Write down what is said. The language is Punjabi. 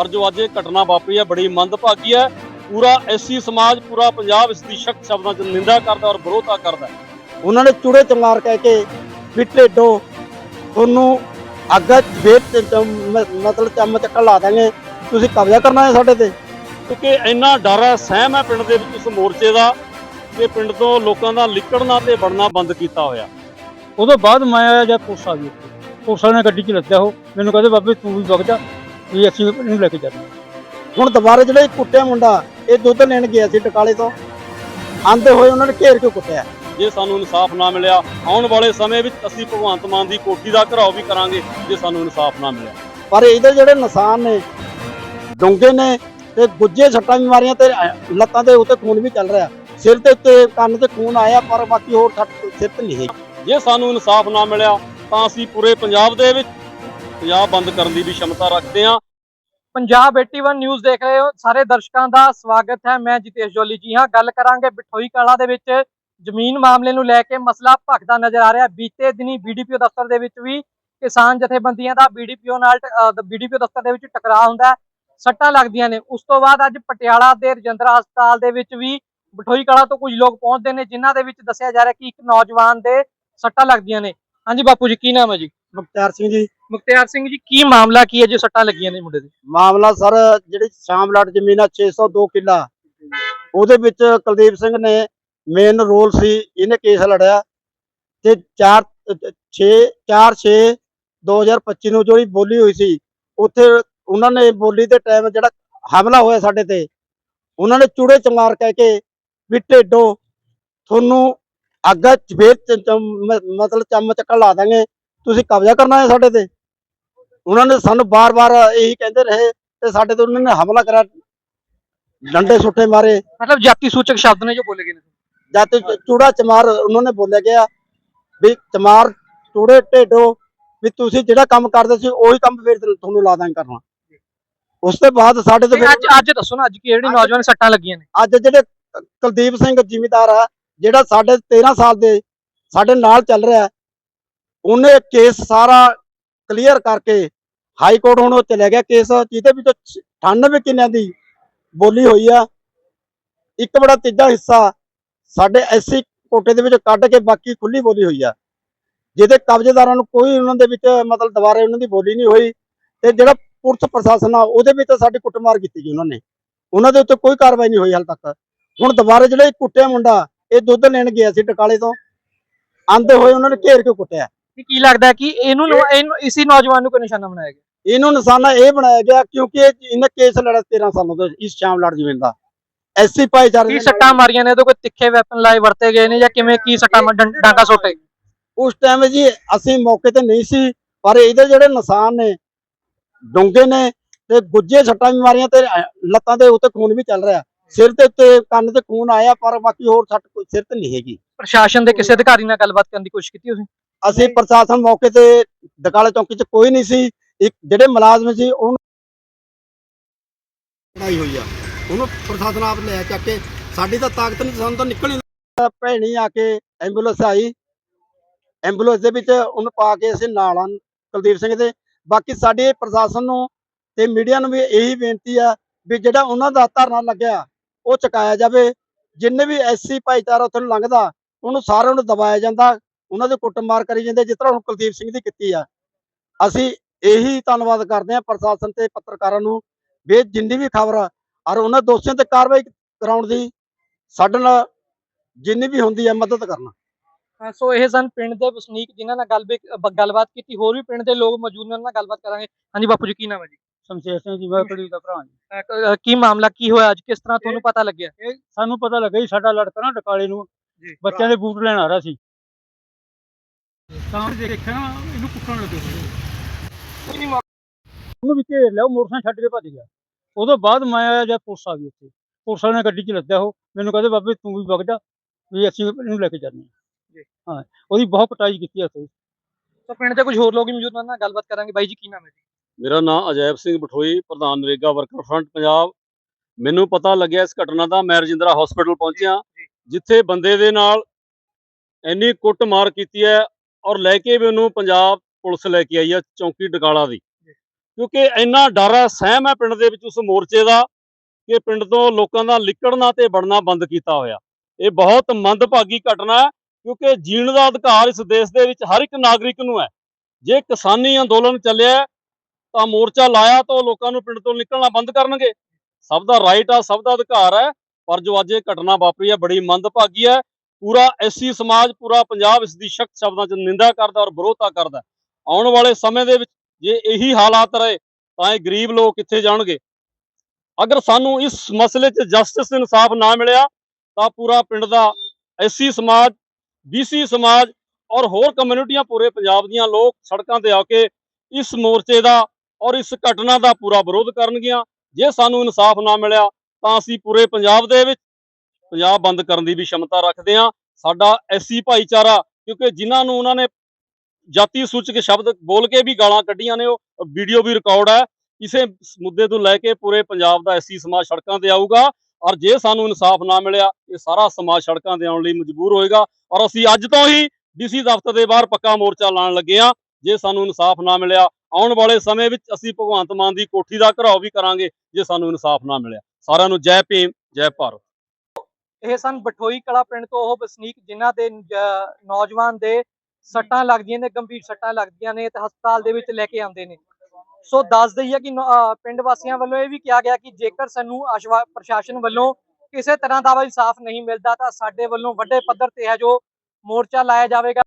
ਪਰ ਜੋ ਅੱਜ ਇਹ ਘਟਨਾ ਵਾਪਰੀ ਹੈ, ਬੜੀ ਮੰਦਭਾਗੀ ਹੈ। ਪੂਰਾ ਐਸੀ ਸਮਾਜ, ਪੂਰਾ ਪੰਜਾਬ ਇਸ ਦੀ ਸ਼ਖਤ ਸ਼ਬਦਾਂ 'ਚ ਨਿੰਦਾ ਕਰਦਾ ਔਰ ਵਿਰੋਧਤਾ ਕਰਦਾ ਉਹਨਾਂ ਨੇ ਚੂੜੇ ਚਮਾਰ ਕਹਿ ਕੇ ਵੀ ਢੇਡੋ, ਤੁਹਾਨੂੰ ਅੱਗਾ ਵੇਟ ਮਤਲਬ ਚੰਮ ਚੱਕਰ ਲਾ ਦਾਂਗੇ ਤੁਸੀਂ ਕਬਜ਼ਾ ਕਰਨਾ ਹੈ ਸਾਡੇ ਤੇ। ਕਿਉਂਕਿ ਇੰਨਾ ਡਰ ਹੈ, ਸਹਿਮ ਹੈ ਪਿੰਡ ਦੇ ਵਿੱਚ ਇਸ ਮੋਰਚੇ ਦਾ ਕਿ ਪਿੰਡ ਤੋਂ ਲੋਕਾਂ ਦਾ ਲਿਕੜਨਾ ਤੇ ਵੜਨਾ ਬੰਦ ਕੀਤਾ ਹੋਇਆ। ਉਦੋਂ ਬਾਅਦ ਮੈਂ ਆਇਆ ਜਦ ਪੁਲਿਸ ਆ ਗਈ ਪੁਲਿਸ ਨੇ ਗੱਡੀ 'ਚ ਲੱਦਿਆ ਉਹ। ਮੈਨੂੰ ਕਹਿੰਦੇ, ਬਾਬੇ ਤੂੰ ਵੀ ਵਗ ਜਾ। ਵੀ ਅਸੀਂ ਇਹਨੂੰ ਲੈ ਕੇ ਜਾਂਦੇ ਹਾਂ। ਹੁਣ ਦੁਬਾਰਾ ਜਿਹੜਾ ਇਹ ਕੁੱਟਿਆ ਮੁੰਡਾ ਇਹ ਦੁੱਧ ਲੈਣ ਗਿਆ ਸੀ ਟਕਾਲੇ ਤੋਂ। ਆਂਦੇ ਹੋਏ ਉਹਨਾਂ ਨੇ ਘੇਰ ਕੇ ਕੁੱਟਿਆ। ਜੇ ਸਾਨੂੰ ਇਨਸਾਫ ਨਾ ਮਿਲਿਆ ਆਉਣ ਵਾਲੇ ਸਮੇਂ ਵਿੱਚ ਅਸੀਂ ਭਗਵੰਤ ਮਾਨ ਦੀ ਕੋਠੀ ਦਾ ਘਰਾਓ ਵੀ ਕਰਾਂਗੇ ਜੇ ਸਾਨੂੰ ਇਨਸਾਫ ਨਾ ਮਿਲਿਆ। ਪਰ ਇਹਦੇ ਜਿਹੜੇ ਨਿਸ਼ਾਨ ਨੇ ਡੂੰਘੇ ਨੇ ਤੇ ਗੁੱਜੇ ਸੱਟਾਂ ਵੀ ਮਾਰੀਆਂ ਤੇ ਲੱਤਾਂ ਦੇ ਉੱਤੇ ਖੂਨ ਵੀ ਚੱਲ ਰਿਹਾ। ਸਿਰ ਦੇ ਉੱਤੇ ਕੰਨ ਤੇ ਖੂਨ ਆਇਆ ਪਰ ਬਾਕੀ ਹੋਰ ਸੱਟ ਸਿਰ ਤੇ ਨਹੀਂ ਹੈ ਜੇ ਸਾਨੂੰ ਇਨਸਾਫ ਨਾ ਮਿਲਿਆ ਤਾਂ ਅਸੀਂ ਪੂਰੇ ਪੰਜਾਬ ਦੇ ਵਿੱਚ ਪੰਜਾਬ ਬੰਦ ਕਰਨ ਦੀ ਵੀ ਸ਼ਮਤਾ ਰੱਖਦੇ ਹਾਂ। ਪੰਜਾਬ 81 ਨਿਊਜ਼ ਦੇਖ ਰਹੇ ਹੋ। ਸਾਰੇ ਦਰਸ਼ਕਾਂ ਦਾ ਸਵਾਗਤ ਹੈ। ਮੈਂ ਜਿਤੇਸ਼ ਜੋਲੀ ਜੀ ਹਾਂ। ਗੱਲ ਕਰਾਂਗੇ ਬਿਠੋਈ ਕਲਾ ਦੇ ਵਿੱਚ। ਜ਼ਮੀਨ ਮਾਮਲੇ ਨੂੰ ਲੈ ਕੇ ਮਸਲਾ ਭਖਦਾ ਨਜ਼ਰ ਆ ਰਿਹਾ। ਬੀਤੇ ਦਿਨੀ ਬੀਡੀਪੀਓ ਦਫ਼ਤਰ ਦੇ ਵਿੱਚ ਵੀ ਕਿਸਾਨ ਜਥੇਬੰਦੀਆਂ ਦਾ ਬੀਡੀਪੀਓ ਨਾਲ ਬੀਡੀਪੀਓ ਦਫ਼ਤਰ ਦੇ ਵਿੱਚ ਟਕਰਾਅ ਹੁੰਦਾ ਸੱਟਾਂ ਲੱਗਦੀਆਂ ਨੇ। ਉਸ ਤੋਂ ਬਾਅਦ ਅੱਜ ਪਟਿਆਲਾ ਦੇ ਰਜਿੰਦਰਾ ਹਸਪਤਾਲ ਦੇ ਵਿੱਚ ਵੀ ਬਠੋਈ ਕਲਾ ਤੋਂ ਕੁਝ ਲੋਕ ਪਹੁੰਚਦੇ ਨੇ, ਜਿਨ੍ਹਾਂ ਦੇ ਵਿੱਚ ਦੱਸਿਆ ਜਾ ਰਿਹਾ ਕਿ ਇੱਕ ਨੌਜਵਾਨ ਦੇ ਸੱਟਾਂ ਲੱਗਦੀਆਂ ਨੇ। ਹਾਂਜੀ ਬਾਪੂ ਜੀ, ਕੀ ਨਾਮ ਹੈ ਜੀ? ਮੁਖਤਿਆਰ ਸਿੰਘ ਜੀ। ਮੁਖਤਿਆਰ ਸਿੰਘ ਜੀ ਕੀ ਮਾਮਲਾ ਕੀ ਹੈ ਜੋ ਸੱਟਾਂ ਲੱਗੀਆਂ ਨੇ ਮੁੰਡੇ ਦੇ ਮਾਮਲਾ ਸਰ ਜਿਹੜੀ ਸ਼ਾਮਲਾਟ ਜ਼ਮੀਨ ਆ 602 ਕਿੱਲਾ। ਉਹਦੇ ਵਿੱਚ ਕੁਲਦੀਪ ਸਿੰਘ ਨੇ ਮੇਨ ਰੋਲ ਸੀ ਇਹਨੇ ਕੇਸ ਲੜਿਆ। ਤੇ 4 6 4 6 2025 ਨੂੰ ਜਿਹੜੀ ਬੋਲੀ ਹੋਈ ਸੀ ਉੱਥੇ ਉਹਨਾਂ ਨੇ ਬੋਲੀ ਦੇ ਟਾਈਮ ਜਿਹੜਾ ਹਮਲਾ ਹੋਇਆ ਸਾਡੇ ਤੇ ਉਹਨਾਂ ਨੇ ਚੂੜੇ ਚਮਾਰ ਕਹਿ ਕੇ ਵੀ ਢੇਡੋ ਤੁਹਾਨੂੰ ਅੱਗਾ ਚਵੇਰ ਮਤਲਬ ਚੰਮ ਚੱਕਰ ਲਾ ਦਾਂਗੇ। ਤੁਸੀਂ ਕਬਜ਼ਾ ਕਰਨਾ ਹੈ ਸਾਡੇ ਤੇ? ਉਹਨਾਂ ਨੇ ਸਾਨੂੰ ਬਾਰ-ਬਾਰ ਇਹੀ ਕਹਿੰਦੇ ਰਹੇ ਤੇ ਸਾਡੇ ਤੇ ਉਹਨਾਂ ਨੇ ਹਮਲਾ ਕਰਿਆ ਡੰਡੇ ਸੁੱਟੇ ਮਾਰੇ। ਮਤਲਬ ਜਾਤੀ ਸੂਚਕ ਸ਼ਬਦ ਨੇ ਜੋ ਬੋਲੇ ਗਏ ਨੇ। ਜਦ ਤੇ ਚੂੜਾ ਚਮਾਰ ਉਹਨਾਂ ਨੇ ਬੋਲਿਆ ਗਿਆ ਵੀ ਚਮਾਰ ਚੂੜੇ ਢੇਡੋ ਵੀ ਤੁਸੀਂ ਜਿਹੜਾ ਕੰਮ ਕਰਦੇ ਸੀ ਉਹੀ ਕੰਮ ਫਿਰ ਤੁਹਾਨੂੰ ਲਾ ਦਾਂਗੇ ਕਰਨਾ। ਉਸ ਤੋਂ ਬਾਅਦ ਸਾਡੇ ਤੇ ਅੱਜ ਅੱਜ ਦੱਸੋ ਨਾ ਅੱਜ ਕਿਹੜੀ ਨੌਜਵਾਨ ਸੱਟਾਂ ਲੱਗੀਆਂ ਨੇ। ਅੱਜ ਜਿਹੜੇ ਕੁਲਦੀਪ ਸਿੰਘ ਜ਼ਿਮੀਦਾਰ ਆ ਜਿਹੜਾ ਸਾਡੇ 13 ਸਾਲ ਦੇ ਸਾਡੇ ਨਾਲ ਚੱਲ ਰਿਹਾ ਉਹਨੇ ਕੇਸ ਸਾਰਾ ਕਲੀਅਰ ਕਰਕੇ ਹਾਈ ਕੋਰਟ ਹੁਣ ਉਹ ਚਲੇ ਗਿਆ ਕੇਸ ਜਿਹਦੇ ਵਿੱਚ 98 ਕਿੰਨਿਆਂ ਦੀ ਬੋਲੀ ਹੋਈ ਆ। ਇੱਕ ਬੜਾ ਤੀਜਾ ਹਿੱਸਾ ਸਾਡੇ ਐਸੀ ਕੋਟੇ ਦੇ ਵਿੱਚ ਕੱਢ ਕੇ ਬਾਕੀ ਖੁੱਲੀ ਬੋਲੀ ਹੋਈ ਆ। ਜਿਹਦੇ ਕਬਜ਼ੇਦਾਰਾਂ ਨੂੰ ਕੋਈ ਉਹਨਾਂ ਦੇ ਵਿੱਚ ਮਤਲਬ ਦੁਬਾਰੇ ਉਹਨਾਂ ਦੀ ਬੋਲੀ ਨਹੀਂ ਹੋਈ ਤੇ ਜਿਹੜਾ ਪੁਲਿਸ ਪ੍ਰਸ਼ਾਸਨ ਆ, ਉਹਦੇ ਵਿੱਚ ਸਾਡੀ ਕੁੱਟਮਾਰ ਕੀਤੀ ਜੀ ਉਹਨਾਂ ਨੇ। ਉਹਨਾਂ ਦੇ ਉੱਤੇ ਕੋਈ ਕਾਰਵਾਈ ਨਹੀਂ ਹੋਈ ਹਾਲ ਤੱਕ। ਹੁਣ ਦੁਬਾਰੇ ਜਿਹੜਾ ਇਹ ਕੁੱਟਿਆ ਮੁੰਡਾ, ਇਹ ਦੁੱਧ ਲੈਣ ਗਿਆ ਸੀ ਟਕਾਲੇ ਤੋਂ। ਆਂਦੇ ਹੋਏ ਉਹਨਾਂ ਨੇ ਘੇਰ ਕੇ ਕੁੱਟਿਆ। ਕਿ ਕੀ ਲੱਗਦਾ ਕਿ ਇਹਨੂੰ ਇਹਨੂੰ ਇਸੀ ਨੌਜਵਾਨ ਨੂੰ ਕੋਈ ਨਿਸ਼ਾਨਾ ਬਣਾਇਆ ਗਿਆ? ਇਹਨੂੰ ਨਿਸ਼ਾਨਾ ਇਹ ਬਣਾਇਆ ਗਿਆ ਕਿਉਂਕਿ ਇਹ- ਇਹਨੇ ਕੇਸ ਲੜਿਆ 13 ਸਾਲਾਂ ਤੋਂ ਇਸ ਸ਼ਾਮਲਾਟ ਜ਼ਮੀਨ ਦਾ। ਐਸੀ ਭਾਈਚਾਰੇ ਕੀ ਦੇ ਸੱਟਾਂ ਮਾਰੀਆਂ ਨੇ? ਇਹਦੇ ਕੋਈ ਤਿੱਖੇ ਵੈਪਨ ਲਾਏ ਵਰਤੇ ਗਏ ਨੇ ਜਾਂ ਕਿਵੇਂ ਕੀ ਸੱਟਾਂ ਡੰ- ਡਾਂਗਾ ਸੋਟੇ ਉਸ ਟਾਈਮ ਜੀ ਅਸੀਂ ਮੌਕੇ ਤੇ ਨਹੀਂ ਸੀ ਪਰ ਇਹਦੇ ਜਿਹੜੇ ਨਿਸ਼ਾਨ ਨੇ ਡੂੰਘੇ ਨੇ ਤੇ ਗੁੱਜੇ ਸੱਟਾਂ ਵੀ ਮਾਰੀਆਂ ਤੇ ਲੱਤਾਂ ਦੇ ਉੱਤੇ ਖੂਨ ਵੀ ਚੱਲ ਰਿਹਾ। ਸਿਰ ਦੇ ਉੱਤੇ ਕੰਨ ਤੇ ਖੂਨ ਆਇਆ ਪਰ ਬਾਕੀ ਹੋਰ ਸੱਟ ਕੋਈ ਸਿਰ ਤੇ ਨਹੀਂ ਹੈਗੀ। ਪ੍ਰਸ਼ਾਸਨ ਦੇ ਕਿਸੇ ਅਧਿਕਾਰੀ ਨਾਲ ਗੱਲਬਾਤ ਕਰਨ ਦੀ ਕੋਸ਼ਿਸ਼ ਕੀਤੀ ਤੁਸੀਂ? ਅਸੀਂ ਪ੍ਰਸ਼ਾਸਨ ਮੌਕੇ ਤੇ ਦਕਾਲੇ ਚੌਂਕੀ 'ਚ ਕੋਈ ਨਹੀਂ ਸੀ। ਇੱਕ ਜਿਹੜੇ ਮੁਲਾਜ਼ਮ ਸੀ ਉਹਨੂੰ ਬਣਾਈ ਹੋਈ ਆ। ਉਹਨੂੰ ਪ੍ਰਸ਼ਾਸਨ ਆਪ ਲੈ ਚੱਕ ਕੇ ਸਾਡੀ ਤਾਂ ਤਾਕਤ ਨਹੀਂ ਸਾਨੂੰ ਤਾਂ ਨਿਕਲ ਹੀ ਨਹੀਂ। ਭੈਣੀ ਆ ਕੇ ਐਂਬੂਲੈਂਸ ਆਈ। ਐਂਬੂਲੈਂਸ ਦੇ ਵਿੱਚ ਉਹਨੂੰ ਪਾ ਕੇ ਅਸੀਂ ਨਾਲ ਆ ਕੁਲਦੀਪ ਸਿੰਘ ਦੇ। ਬਾਕੀ ਸਾਡੇ ਪ੍ਰਸ਼ਾਸਨ ਨੂੰ ਤੇ ਮੀਡੀਆ ਨੂੰ ਵੀ ਇਹੀ ਬੇਨਤੀ ਆ ਵੀ ਜਿਹੜਾ ਉਹਨਾਂ ਦਾ ਧਰਨਾ ਲੱਗਿਆ ਉਹ ਚੁਕਾਇਆ ਜਾਵੇ। ਜਿੰਨੇ ਵੀ ਐਸਸੀ ਭਾਈਚਾਰਾ ਉੱਥੇ ਲੰਘਦਾ ਉਹਨੂੰ ਸਾਰਿਆਂ ਨੂੰ ਦਬਾਇਆ ਜਾਂਦਾ। ਉਹਨਾਂ ਦੇ ਕੁੱਟਮਾਰ ਕਰੀ ਜਾਂਦੇ ਜਿਸ ਤਰ੍ਹਾਂ ਹੁਣ ਕੁਲਦੀਪ ਸਿੰਘ ਦੀ ਕੀਤੀ ਆ। ਅਸੀਂ ਇਹੀ ਧੰਨਵਾਦ ਕਰਦੇ ਹਾਂ ਪ੍ਰਸ਼ਾਸਨ ਤੇ ਪੱਤਰਕਾਰਾਂ ਨੂੰ ਵੀ ਜਿੰਨੀ ਵੀ ਖਬਰ ਆ ਔਰ ਉਹਨਾਂ ਦੋਸ਼ੀਆਂ ਤੇ ਕਾਰਵਾਈ ਕਰਾਉਣ ਦੀ ਸਾਡੇ ਨਾਲ ਜਿੰਨੀ ਵੀ ਹੁੰਦੀ ਹੈ ਮਦਦ ਕਰਨਾ। ਸੋ ਇਹ ਸਨ ਪਿੰਡ ਦੇ ਵਸਨੀਕ ਜਿਨ੍ਹਾਂ ਨਾਲ ਗੱਲ ਗੱਲਬਾਤ ਕੀਤੀ। ਹੋਰ ਵੀ ਪਿੰਡ ਦੇ ਲੋਕ ਮੌਜੂਦ ਨੇ ਉਹਨਾਂ ਨਾਲ ਗੱਲਬਾਤ ਕਰਾਂਗੇ। ਹਾਂਜੀ ਬਾਪੂ ਜੀ ਕੀ ਨਾਮ ਹੈ ਜੀ? ਸ਼ਮਸ਼ੇਰ ਸਿੰਘ ਜੀ ਮੈਂ ਕੁੜੀ ਦਾ ਭਰਾ ਕ- ਮਾਮਲਾ ਕੀ ਹੋਇਆ ਅੱਜ? ਕਿਸ ਤਰ੍ਹਾਂ ਤੁਹਾਨੂੰ ਪਤਾ ਲੱਗਿਆ? ਇਹ ਸਾਨੂੰ ਪਤਾ ਲੱਗਾ ਜੀ ਸਾਡਾ ਲੜਕਾ ਨਾ ਡਕਾਲੇ ਨੂੰ ਜੀ। ਬੱਚਿਆਂ ਦੇ ਬੂਟ ਲੈਣ ਆ ਰਿਹਾ ਸੀ। ਤਾਂ ਦੇਖਿਆ ਨਾ ਇਹਨੂੰ ਕੁੱਟਣ ਲੱਗੇ ਉਹਨੂੰ ਵੀ ਘੇਰ ਲਿਆ ਉਹ ਮੋਟਰਸਾਈਕਲ ਛੱਡ ਕੇ ਭੱਜ ਗਿਆ। ਉਦੋਂ ਬਾਅਦ ਮੈਂ ਆਇਆ ਜਦ ਪੁਲਿਸ ਆ ਗਈ ਉੱਥੇ। ਪੁਲਿਸ ਵਾਲੇ ਨੇ ਗੱਡੀ 'ਚ ਲੱਦਿਆ ਉਹ। ਮੈਨੂੰ ਕਹਿੰਦੇ ਬਾਬੇ ਤੂੰ ਵੀ ਵਗ ਜਾ। ਵੀ ਅਸੀਂ ਇਹਨੂੰ ਲੈ ਕੇ ਜਾਂਦੇ ਹਾਂ। ਜੀ। ਹਾਂ ਉਹਦੀ ਬਹੁਤ ਕੁਟਾਈ ਕੀਤੀ ਉੱਥੇ। ਸੋ ਪਿੰਡ ਦੇ ਕੁਝ ਹੋਰ ਲੋਕ ਵੀ ਮੌਜੂਦ ਨੇ ਉਹਨਾਂ ਨਾਲ ਗੱਲਬਾਤ ਕਰਾਂਗੇ। ਬਾਈ ਜੀ ਕੀ ਨਾਮ ਹੈ ਜੀ? ਮੇਰਾ ਨਾਮ ਅਜੈਬ ਸਿੰਘ ਬਠੋਈ ਪ੍ਰਧਾਨ ਨਰੇਗਾ ਵਰਕਰ ਫਰੰਟ ਪੰਜਾਬ। ਮੈਨੂੰ ਪਤਾ ਲੱਗਿਆ ਇਸ ਘਟਨਾ ਦਾ ਮੈਂ ਰਜਿੰਦਰਾ ਹਸਪੀਟਲ ਪਹੁੰਚਿਆ। ਜਿੱਥੇ ਬੰਦੇ ਦੇ ਨਾਲ ਇੰਨੀ ਕੁੱਟਮਾਰ ਕੀਤੀ ਹੈ। ਔਰ ਲੈ ਕੇ ਵੀ ਉਹਨੂੰ ਪੰਜਾਬ ਪੁਲਿਸ ਲੈ ਕੇ ਆਈ ਹੈ ਚੌਂਕੀ ਡਕਾਲਾ ਦੀ। ਕਿਉਂਕਿ ਇੰਨਾ ਡਰ ਹੈ ਸਹਿਮ ਹੈ ਪਿੰਡ ਦੇ ਵਿੱਚ ਉਸ ਮੋਰਚੇ ਦਾ ਕਿ ਪਿੰਡ ਤੋਂ ਲੋਕਾਂ ਦਾ ਨਿਕਲਣਾ ਤੇ ਵੜਨਾ ਬੰਦ ਕੀਤਾ ਹੋਇਆ। ਇਹ ਬਹੁਤ ਮੰਦਭਾਗੀ ਘਟਨਾ ਹੈ ਕਿਉਂਕਿ ਜੀਣ ਦਾ ਅਧਿਕਾਰ ਇਸ ਦੇਸ਼ ਦੇ ਵਿੱਚ ਹਰ ਇੱਕ ਨਾਗਰਿਕ ਨੂੰ ਹੈ ਜੇ ਕਿਸਾਨੀ ਅੰਦੋਲਨ ਚੱਲਿਆ, ਤਾਂ ਮੋਰਚਾ ਲਾਇਆ ਤਾਂ ਉਹ ਲੋਕਾਂ ਨੂੰ ਪਿੰਡ ਤੋਂ ਨਿਕਲਣਾ ਬੰਦ ਕਰਨਗੇ। ਸਭ ਦਾ ਰਾਈਟ ਆ, ਸਭ ਦਾ ਅਧਿਕਾਰ ਹੈ ਪਰ ਜੋ ਅੱਜ ਇਹ ਘਟਨਾ ਵਾਪਰੀ ਹੈ ਬੜੀ ਮੰਦਭਾਗੀ ਹੈ ਪੂਰਾ ਐਸੀ ਸਮਾਜ, ਪੂਰਾ ਪੰਜਾਬ ਇਸ ਦੀ ਸਖਤ ਸ਼ਬਦਾਂ 'ਚ ਨਿੰਦਾ ਕਰਦਾ ਔਰ ਵਿਰੋਧਤਾ ਕਰਦਾ ਆਉਣ ਵਾਲੇ ਸਮੇਂ ਦੇ ਵਿੱਚ ਜੇ ਇਹੀ ਹਾਲਾਤ ਰਹੇ, ਤਾਂ ਇਹ ਗਰੀਬ ਲੋਕ ਕਿੱਥੇ ਜਾਣਗੇ? ਅਗਰ ਸਾਨੂੰ ਇਸ ਮਸਲੇ 'ਚ ਜਸਟਿਸ ਇਨਸਾਫ ਨਾ ਮਿਲਿਆ, ਤਾਂ ਪੂਰਾ ਪਿੰਡ ਦਾ ਐਸੀ ਸਮਾਜ ਬੀਸੀ ਸਮਾਜ ਔਰ ਹੋਰ ਕਮਿਊਨਿਟੀਆਂ ਪੂਰੇ ਪੰਜਾਬ ਦੀਆਂ ਲੋਕ ਸੜਕਾਂ ਤੇ ਆ ਕੇ ਇਸ ਮੋਰਚੇ ਦਾ ਔਰ ਇਸ ਘਟਨਾ ਦਾ ਪੂਰਾ ਵਿਰੋਧ ਕਰਨਗੀਆਂ। ਜੇ ਸਾਨੂੰ ਇਨਸਾਫ ਨਾ ਮਿਲਿਆ, ਤਾਂ ਅਸੀਂ ਪੂਰੇ ਪੰਜਾਬ ਦੇ ਵਿੱਚ ਪੰਜਾਬ ਬੰਦ ਕਰਨ ਦੀ ਵੀ ਸ਼ਮਤਾ ਰੱਖਦੇ ਹਾਂ। ਸਾਡਾ ਐਸੀ ਭਾਈਚਾਰਾ, ਕਿਉਂਕਿ ਜਿਨ੍ਹਾਂ ਨੂੰ ਉਹਨਾਂ ਨੇ ਜਾਤੀ ਸੂਚਕ ਸ਼ਬਦ ਬੋਲ ਕੇ ਵੀ ਗਾਲਾਂ ਕੱਢੀਆਂ ਨੇ, ਉਹ ਵੀਡੀਓ ਵੀ ਰਿਕਾਰਡ ਹੈ। ਇਸੇ ਮੁੱਦੇ ਤੋਂ ਲੈ ਕੇ ਪੂਰੇ ਪੰਜਾਬ ਦਾ ਐਸੀ ਸਮਾਜ ਸੜਕਾਂ ਤੇ ਆਊਗਾ ਔਰ ਜੇ ਸਾਨੂੰ ਇਨਸਾਫ ਨਾ ਮਿਲਿਆ, ਇਹ ਸਾਰਾ ਸਮਾਜ ਸੜਕਾਂ ਤੇ ਆਉਣ ਲਈ ਮਜਬੂਰ ਹੋਏਗਾ ਔਰ ਅਸੀਂ ਅੱਜ ਤੋਂ ਹੀ ਡੀਸੀ ਦਫ਼ਤਰ ਦੇ ਬਾਹਰ ਪੱਕਾ ਮੋਰਚਾ ਲਾਉਣ ਲੱਗੇ ਹਾਂ। ਜੇ ਸਾਨੂੰ ਇਨਸਾਫ ਨਾ ਮਿਲਿਆ, ਆਉਣ ਵਾਲੇ ਸਮੇਂ ਵਿੱਚ ਅਸੀਂ ਭਗਵੰਤ ਮਾਨ ਦੀ ਕੋਠੀ ਦਾ ਘਰਾਓ ਵੀ ਕਰਾਂਗੇ, ਜੇ ਸਾਨੂੰ ਇਨਸਾਫ ਨਾ ਮਿਲਿਆ। ਸਾਰਿਆਂ ਨੂੰ ਜੈ ਭੀਮ, ਜੈ ਭਾਰਤ। ਇਹ ਸਨ ਬਠੋਈ ਕਲਾ ਪਿੰਡ ਤੋਂ ਉਹ ਵਸਨੀਕ, ਜਿਨ੍ਹਾਂ ਦੇ ਨੌਜਵਾਨ ਦੇ ਸੱਟਾਂ ਲੱਗਦੀਆਂ ਨੇ, ਗੰਭੀਰ ਸੱਟਾਂ ਲੱਗਦੀਆਂ ਨੇ ਤੇ ਹਸਪਤਾਲ ਦੇ ਵਿੱਚ ਲੈ ਕੇ ਆਉਂਦੇ ਨੇ। ਸੋ ਦੱਸ ਦਈਏ ਕਿ ਪਿੰਡ ਵਾਸੀਆਂ ਵੱਲੋਂ ਇਹ ਵੀ ਕਿਹਾ ਗਿਆ ਕਿ ਜੇਕਰ ਸਾਨੂੰ ਆਸ਼ਵਾ- ਪ੍ਰਸ਼ਾਸਨ ਵੱਲੋਂ ਕਿਸੇ ਤਰ੍ਹਾਂ ਦਾ ਵੀ ਇਨਸਾਫ ਨਹੀਂ ਮਿਲਦਾ ਤਾਂ ਸਾਡੇ ਵੱਲੋਂ ਵੱਡੇ ਪੱਧਰ ਤੇ ਹੈ ਜੋ ਮੋਰਚਾ ਲਾਇਆ ਜਾਵੇਗਾ।